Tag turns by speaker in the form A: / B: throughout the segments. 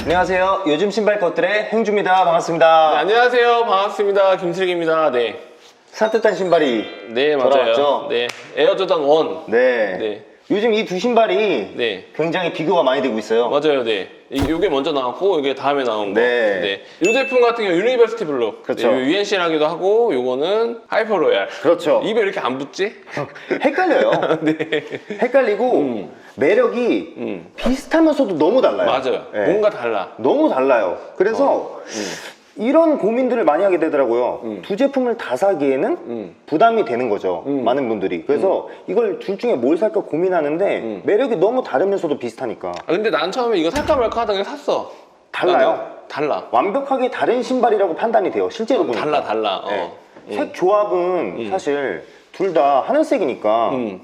A: 안녕하세요. 요즘 신발 것들의 행주입니다. 반갑습니다.
B: 네, 안녕하세요. 반갑습니다. 김슬기입니다. 네.
A: 산뜻한 신발이
B: 네, 맞아요.
A: 돌아왔죠?
B: 네. 에어조단 1.
A: 네.
B: 네.
A: 요즘 이 두 신발이
B: 네.
A: 굉장히 비교가 많이 되고 있어요.
B: 맞아요. 네. 이- 요게 먼저 나왔고, 요게 다음에 나온 거.
A: 네.
B: 이 제품 같은 경우 유니버시티 블루.
A: 그렇죠.
B: 네, UNC라기도 하고, 요거는 하이퍼 로얄.
A: 그렇죠.
B: 입에 이렇게 안 붙지?
A: 헷갈려요.
B: 네.
A: 헷갈리고 매력이
B: 음.
A: 비슷하면서도 너무 달라요.
B: 맞아요.
A: 네.
B: 뭔가 달라.
A: 너무 달라요. 그래서 이런 고민들을 많이 하게 되더라고요. 두 제품을 다 사기에는
B: 음.
A: 부담이 되는 거죠. 많은 분들이. 그래서 이걸 둘 중에 뭘 살까 고민하는데
B: 음.
A: 매력이 너무 다르면서도 비슷하니까
B: 아, 근데 난 처음에 이거 살까 말까 게 샀어.
A: 달라요.
B: 나는. 달라.
A: 완벽하게 다른 신발이라고 판단이 돼요. 실제로 보니까.
B: 달라, 달라. 어.
A: 네. 색 조합은 사실 둘 다 하늘색이니까
B: 음.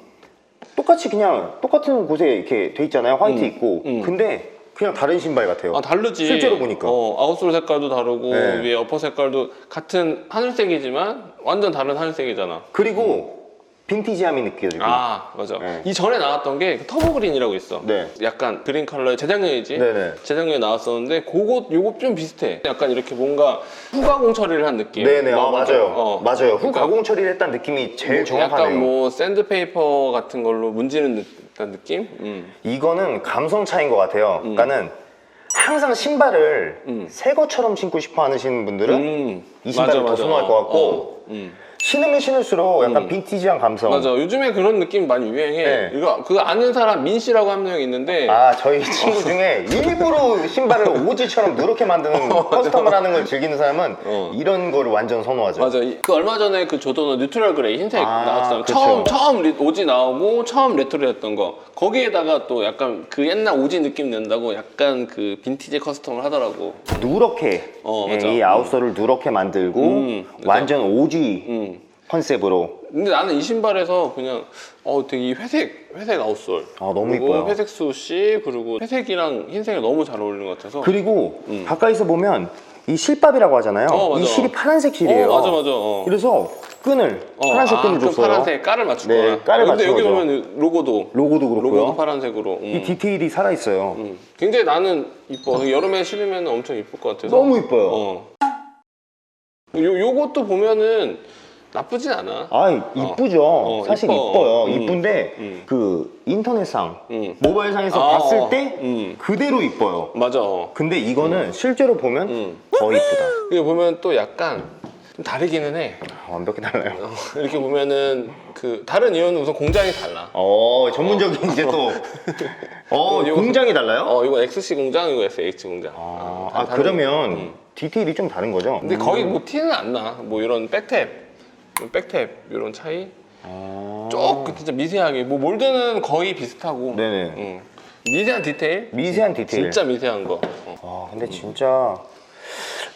A: 똑같이 그냥 똑같은 곳에 이렇게 돼 있잖아요. 화이트 있고.
B: 음.
A: 근데 그냥 다른 신발 같아요.
B: 아 다르지
A: 실제로 보니까.
B: 어, 아웃솔 색깔도 다르고
A: 네.
B: 위에 어퍼 색깔도 같은 하늘색이지만 완전 다른 하늘색이잖아
A: 그리고 빈티지함이 느껴지고.
B: 아 맞아
A: 네.
B: 이 전에 나왔던 게 터보 그린이라고 있어
A: 네.
B: 약간 그린 컬러의 재작년이지
A: 네네.
B: 재작년에 나왔었는데 그거 요거 좀 비슷해 약간 이렇게 뭔가 후가공 처리를 한 느낌
A: 네네. 아,
B: 뭐,
A: 맞아요.
B: 어.
A: 맞아요. 후
B: 그러니까
A: 가공 처리를 했다는 느낌이 제일
B: 뭐
A: 정확하네요.
B: 약간 뭐 샌드페이퍼 같은 걸로 문지는 느- 듯한 느낌? 음.
A: 이거는 감성 차이인 것 같아요. 그러니까는 항상 신발을
B: 음.
A: 새 것처럼 신고 싶어 하시는 분들은
B: 음.
A: 이 신발을 더 선호할 것 같고
B: 어. 음.
A: 신으면 신을수록 약간 빈티지한 감성.
B: 맞아. 요즘에 그런 느낌 많이 유행해.
A: 네.
B: 이거 그거 아는 사람 민 씨라고 한명 있는데
A: 아 저희 친구 중에 일부러 신발을 오지처럼 누렇게 만드는 커스텀을 하는 걸 즐기는 사람은
B: 어.
A: 이런 거를 완전 선호하죠.
B: 맞아. 이- 그 얼마 전에 그 조던은 뉴트럴 그레이 흰색
A: 아,
B: 나왔잖아.
A: 그쵸.
B: 처음 처음 리- 오지 나오고 처음 레트로였던 거. 거기에다가 또 약간 그 옛날 오지 느낌 낸다고 약간 그 빈티지 커스텀을 하더라고.
A: 누렇게
B: 어,
A: 예,
B: 맞아.
A: 이 아웃솔을 누렇게 만들고
B: 음.
A: 완전 오지
B: 음.
A: 컨셉으로
B: 근데 나는 이 신발에서 그냥 어 되게 이 회색 회색 아웃솔.
A: 아, 너무
B: 그리고
A: 이뻐요.
B: 회색 수시 그리고 회색이랑 흰색이 너무 잘 어울리는 것 같아서.
A: 그리고 가까이서 보면 이 실밥이라고 하잖아요.
B: 음. 어, 맞아.
A: 이 실이 파란색 실이에요.
B: 어, 맞아 맞아. 어.
A: 그래서 끈을
B: 어,
A: 파란색
B: 아,
A: 끈을
B: 그
A: 줬어요.
B: 파란색 깔을 맞춘
A: 네,
B: 거야.
A: 깔을
B: 근데
A: 맞춘
B: 여기
A: 거죠.
B: 보면 로고도
A: 로고도 그렇고요.
B: 로고도 파란색으로. 음.
A: 이 디테일이 살아 있어요.
B: 음. 굉장히 나는 이뻐. 여름에 신으면 엄청 이쁠 것 같아서.
A: 너무 이뻐요.
B: 어. 요 요것도 보면은 나쁘진 않아.
A: 아 이쁘죠.
B: 어,
A: 사실
B: 이뻐.
A: 이뻐요.
B: 음.
A: 이쁜데
B: 음.
A: 그 인터넷상
B: 음.
A: 모바일상에서
B: 아,
A: 봤을
B: 어.
A: 때
B: 음.
A: 그대로 이뻐요.
B: 맞아. 어.
A: 근데 이거는 실제로 보면
B: 음.
A: 더 이쁘다.
B: 이게 보면 또 약간 좀 다르기는 해.
A: 아, 완벽히 달라요.
B: 어, 이렇게 보면은 그 다른 이유는 우선 공장이 달라.
A: 어 전문적인 이제 또 어,
B: 이거-
A: 공장이 달라요?
B: 어 이거 XC 공장, 이거 SH 공장.
A: 아,
B: 어,
A: 아,
B: 다 다른-
A: 그러면
B: 음.
A: 디테일이 좀 다른 거죠?
B: 근데 거의 뭐 티는 안 나. 뭐 이런 백탭, 백탭 이런 차이.
A: 아.
B: 조금 진짜 미세하게. 뭐 몰드는 거의 비슷하고.
A: 네네.
B: 응. 미세한 디테일.
A: 미세한 디테일.
B: 진짜 미세한 거. 어.
A: 아 근데 진짜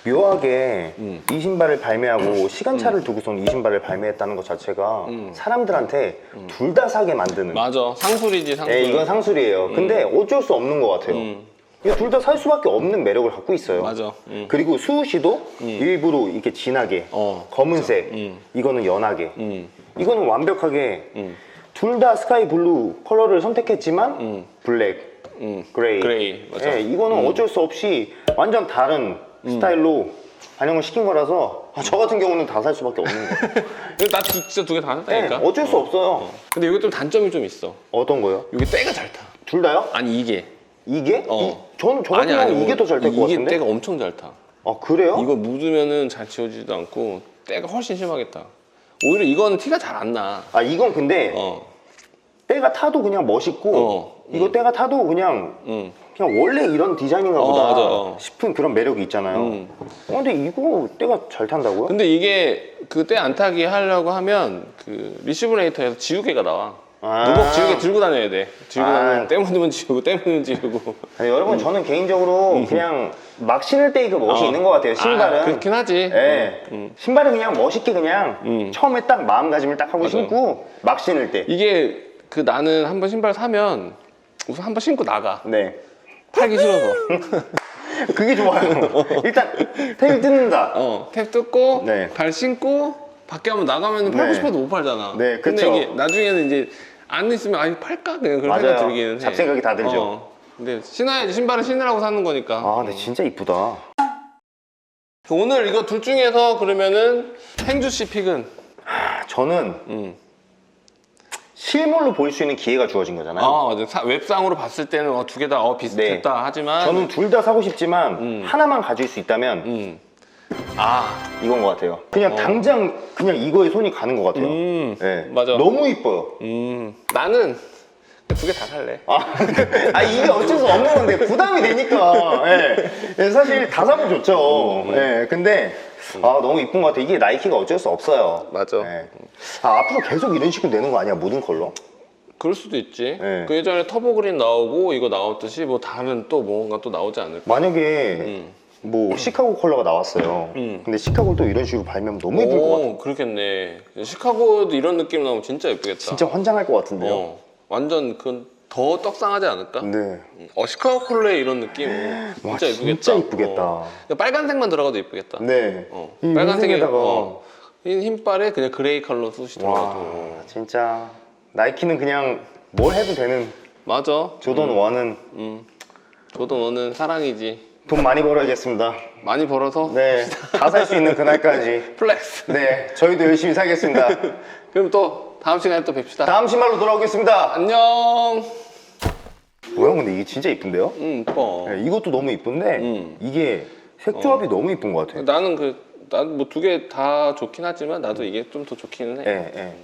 A: 묘하게
B: 음.
A: 이 신발을 발매하고 시간차를 두고선 이 신발을 발매했다는 것 자체가
B: 음.
A: 사람들한테 둘 다 사게 만드는
B: 맞아. 상술이지 상술.
A: 예, 이건 상술이에요 근데 어쩔 수 없는 것 같아요
B: 음.
A: 이거 둘다 살 수밖에 없는 매력을 갖고 있어요
B: 맞아. 음.
A: 그리고 수우시도 일부러 이렇게 진하게
B: 어.
A: 검은색
B: 음.
A: 이거는 연하게
B: 음.
A: 이거는 완벽하게
B: 음.
A: 둘다 스카이 블루 컬러를 선택했지만
B: 음.
A: 블랙
B: 음.
A: 그레이.
B: 그레이. 맞아. 음.
A: 예, 이거는 어쩔 수 없이 완전 다른 스타일로 반영을 시킨 거라서 아, 저 같은 경우는 다 살 수밖에 없는 거예요.
B: 이거 나 두- 진짜 두 개다
A: 예,
B: 샀다니까.
A: 어쩔 수 없어요.
B: 근데 이게 좀 단점이 좀 있어.
A: 어떤 거요?
B: 이게 때가 잘 타.
A: 둘 다요?
B: 아니 이게.
A: 이게?
B: 어.
A: 이, 저는 저 같은 경우는 이게 더잘될것
B: 이게
A: 같은데.
B: 때가 엄청 잘 타.
A: 아 그래요?
B: 이거 묻으면은 잘 지워지지도 않고 때가 훨씬 심하겠다. 오히려 이거는 티가 잘 안 나.
A: 아 이건 근데
B: 어.
A: 때가 타도 그냥 멋있고
B: 어,
A: 이거 때가 타도 그냥
B: 응.
A: 그냥 원래 이런 디자인인가
B: 어,
A: 보다
B: 맞아, 어.
A: 싶은 그런 매력이 있잖아요.
B: 음.
A: 어, 근데 이거 때가 잘 탄다고요?
B: 근데 이게 그 때 안 타기 하려고 하면 그 리시브레이터에서 지우개가 나와.
A: 아.
B: 누벅 지우개 들고 다녀야 돼. 들고
A: 아.
B: 다니면 때 묻으면 지우고 때 묻으면 지우고.
A: 아니, 여러분 저는 개인적으로 그냥 막 신을 때 그 멋이
B: 어.
A: 있는 것 같아요. 신발은.
B: 아, 그렇긴 하지.
A: 예.
B: 음.
A: 신발은 그냥 멋있게 그냥
B: 음.
A: 처음에 딱 마음가짐을 딱 하고
B: 맞아.
A: 신고 막 신을 때.
B: 이게 그 나는 한번 신발 사면 우선 한번 신고 나가.
A: 네.
B: 팔기 싫어서.
A: 그게 좋아요. 일단 테일 뜯는다.
B: 어, 탭 뜯고
A: 네.
B: 발 신고 밖에 한번 나가면 팔고
A: 네.
B: 싶어도 못 팔잖아.
A: 네,
B: 근데
A: 그쵸.
B: 이게 나중에는 이제 안 있으면 아 이거 팔까 그냥 그런 생각. 들기는 해.
A: 잡생각이 다 들죠.
B: 어. 근데 신어야지 신발은 신으라고 사는 거니까.
A: 아 근데 진짜 이쁘다
B: 오늘 이거 둘 중에서 그러면은 행주 씨 픽은
A: 아, 저는
B: 음.
A: 실물로 볼 수 있는 기회가 주어진 거잖아요
B: 아 맞아 사- 웹상으로 봤을 때는 두개 다 어, 비슷했다 하지만
A: 저는 둘 다 사고 싶지만
B: 음.
A: 하나만 가질 수 있다면
B: 음. 아
A: 이건 것 같아요 그냥 당장 그냥 이거에 손이 가는 것 같아요
B: 음.
A: 네.
B: 맞아.
A: 너무 이뻐요
B: 음. 나는 두 개 다 살래.
A: 아, 아, 이게 어쩔 수 없는 건데 부담이 되니까 예. 예, 사실 다 사면 좋죠
B: 음.
A: 예, 근데 아 너무 이쁜 것 같아 이게 나이키가 어쩔 수 없어요
B: 맞아.
A: 예. 아, 앞으로 계속 이런 식으로 내는 거 아니야 모든 컬러
B: 그럴 수도 있지.
A: 네.
B: 그 예전에 터보 그린 나오고 이거 나왔듯이 뭐 다른 또 뭔가 또 나오지 않을까.
A: 만약에
B: 음.
A: 뭐 시카고 컬러가 나왔어요
B: 음.
A: 근데 시카고를 또 이런 식으로 발면 너무 이쁠 것 같아
B: 오, 그렇겠네. 시카고도 이런 느낌 나오면 진짜 예쁘겠다.
A: 진짜 환장할 것 같은데요
B: 어, 완전 그건 더 떡상하지 않을까?
A: 네.
B: 어, 시카고 콜레 이런 느낌.
A: 와,
B: 진짜 예쁘겠다.
A: 진짜 이쁘겠다.
B: 어. 빨간색만 들어가도 예쁘겠다.
A: 네.
B: 어,
A: 이 빨간색에다가
B: 어, 흰 흰발에 그냥 그레이 컬러 쑤시더라도.
A: 와 진짜 나이키는 그냥 뭘 해도 되는
B: 맞아.
A: 조던 원은
B: 음. 저도 너는 사랑이지.
A: 돈 많이 벌어야겠습니다.
B: 많이 벌어서
A: 네, 다 살 수 있는 그날까지.
B: 플렉스.
A: 네, 저희도 열심히 살겠습니다.
B: 그럼 또 다음 시간에 또 뵙시다.
A: 다음 신발로 돌아오겠습니다.
B: 안녕.
A: 뭐야, 근데 이게 진짜 이쁜데요?
B: 음, 이뻐.
A: 네, 이것도 너무 이쁜데
B: 음.
A: 이게 색 조합이 너무 이쁜 것 같아요.
B: 나는 그, 난 뭐 두 개 다 좋긴 하지만 나도 이게 좀 더 좋기는 해.
A: 네, 네.